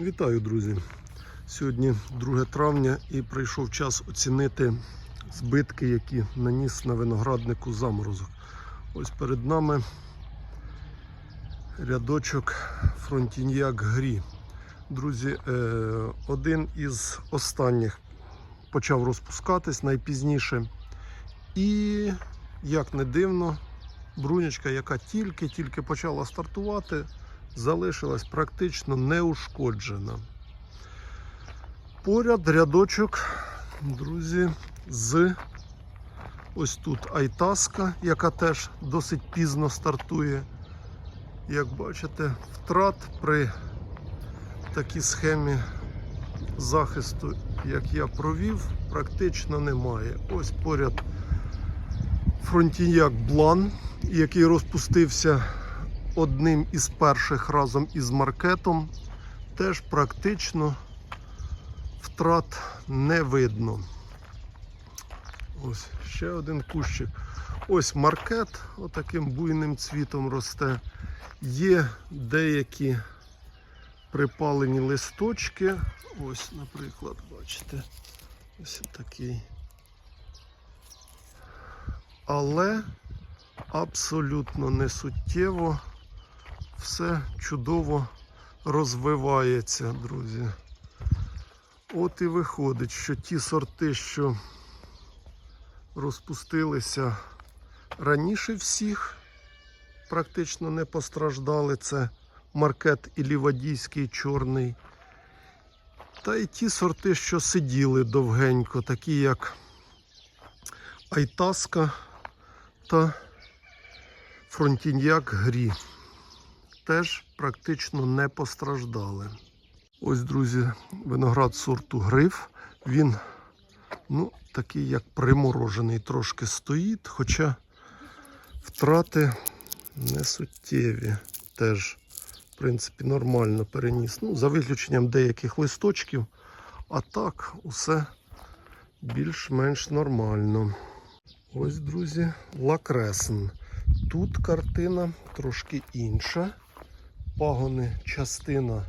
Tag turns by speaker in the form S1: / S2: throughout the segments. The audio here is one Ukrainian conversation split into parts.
S1: Вітаю, друзі! Сьогодні 2 травня і прийшов час оцінити збитки, які наніс на винограднику заморозок. Ось перед нами рядочок фронтіньяк грі. Друзі, е, один із останніх почав розпускатись найпізніше. І, як не дивно, брунячка, яка тільки-тільки почала стартувати, залишилась практично неушкоджена. Поряд рядочок, друзі, з ось тут Айтаска, яка теж досить пізно стартує. Як бачите, втрат при такій схемі захисту, як я провів, практично немає. Ось поряд фронтіяк Блан, який розпустився одним із перших разом із маркетом, теж практично втрат не видно. Ось ще один кущик. Ось маркет, отаким буйним цвітом росте. Є деякі припалені листочки. Ось, наприклад, бачите, ось такий. Але абсолютно не суттєво все чудово розвивається, друзі. От і виходить, що ті сорти, що розпустилися раніше всіх, практично не постраждали. Це маркет і лівадійський чорний. Та й ті сорти, що сиділи довгенько, такі як Айтаска та Фронтіньяк Грі. Теж практично не постраждали. Ось, друзі, виноград сорту гриф. Він ну, такий, як приморожений, трошки стоїть, хоча втрати не суттєві. Теж, в принципі, нормально переніс. Ну, за виключенням деяких листочків. А так, усе більш-менш нормально. Ось, друзі, лакресен. Тут картина трошки інша. Пагони частина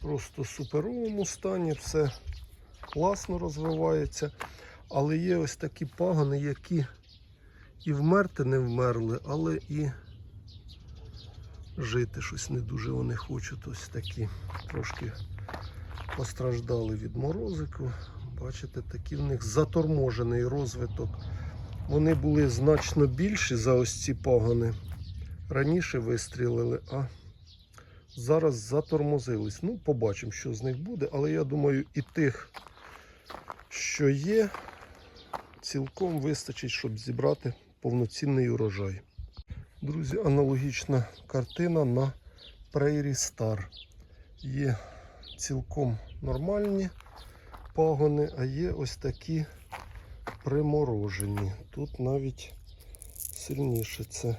S1: просто в суперовому стані, все класно розвивається. Але є ось такі пагони, які і вмерти не вмерли, але і жити щось не дуже вони хочуть. Ось такі трошки постраждали від морозику. Бачите, такий в них заторможений розвиток. Вони були значно більші за ось ці пагони. Раніше вистрілили, а зараз затормозились. Ну, побачимо, що з них буде, але я думаю, і тих, що є, цілком вистачить, щоб зібрати повноцінний урожай. Друзі, аналогічна картина на Prairie Star. Є цілком нормальні пагони, а є ось такі приморожені. Тут навіть сильніше це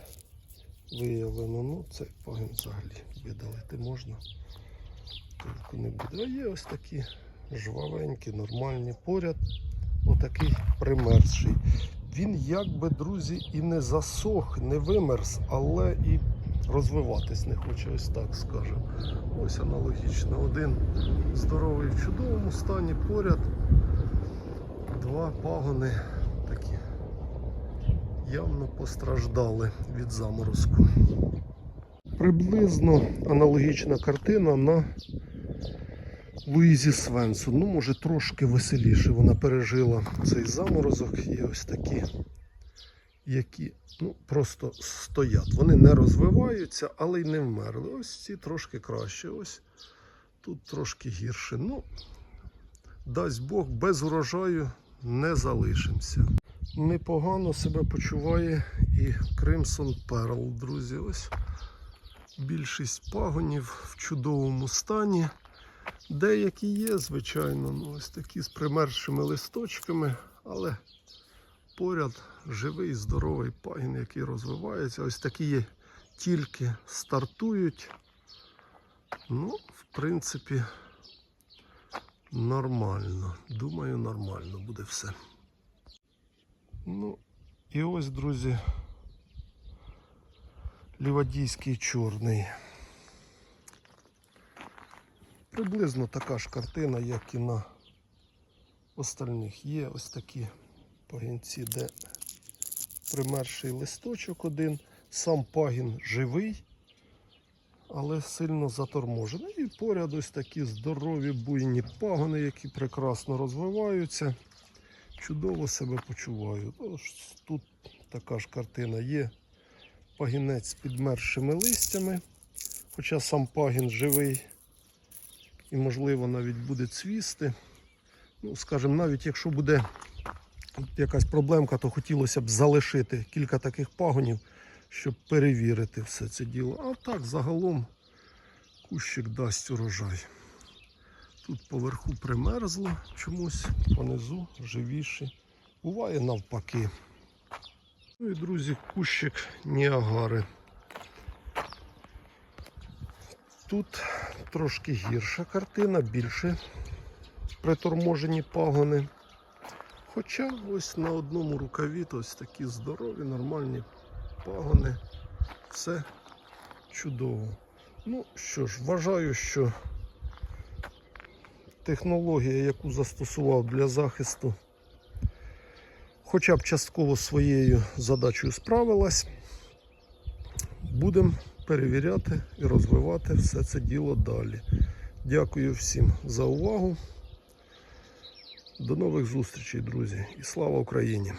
S1: виявлено. Ну, цей пагін взагалі видалити можна. Толку не буде. А є ось такі жвавенькі, нормальні. Поряд отакий примерзший. Він якби, друзі, і не засох, не вимерз, але і розвиватись не хоче, ось так скажемо. Ось аналогічно. Один здоровий в чудовому стані, поряд два пагони такі явно постраждали від заморозку. Приблизно аналогічна картина на Луїзі Свенсон. Ну, може, трошки веселіше вона пережила цей заморозок. Є ось такі, які ну, просто стоять. Вони не розвиваються, але й не вмерли. Ось ці трошки краще. Ось тут трошки гірше. Ну, дасть Бог, без урожаю не залишимося. Непогано себе почуває і Crimson Pearl, друзі. Ось більшість пагонів в чудовому стані. Деякі є, звичайно, ну, ось такі з примерзшими листочками, але поряд живий, здоровий пагін, який розвивається. Ось такі є, тільки стартують. Ну, в принципі, нормально. Думаю, нормально буде все. Ну, і ось, друзі, лівадійський чорний. приблизно така ж картина, як і на остальних. Є ось такі пагінці, де примерший листочок один, сам пагін живий, але сильно заторможений. І поряд ось такі здорові буйні пагони, які прекрасно розвиваються. Чудово себе почуваю. Тож тут така ж картина є. Пагінець з підмершими листями, хоча сам пагін живий і, можливо, навіть буде цвісти. Ну, скажімо, навіть якщо буде якась проблемка, то хотілося б залишити кілька таких пагонів, щоб перевірити все це діло. А так, загалом, кущик дасть урожай. Тут поверху примерзло чомусь, понизу живіші. Буває навпаки. Ну і, друзі, кущик Ніагари. Тут трошки гірша картина, більше приторможені пагони. Хоча ось на одному рукаві ось такі здорові, нормальні пагони. Все чудово. Ну що ж, вважаю, що технологія, яку застосував для захисту, хоча б частково своєю задачею справилась. Будемо перевіряти і розвивати все це діло далі. Дякую всім за увагу. До нових зустрічей, друзі, і слава Україні!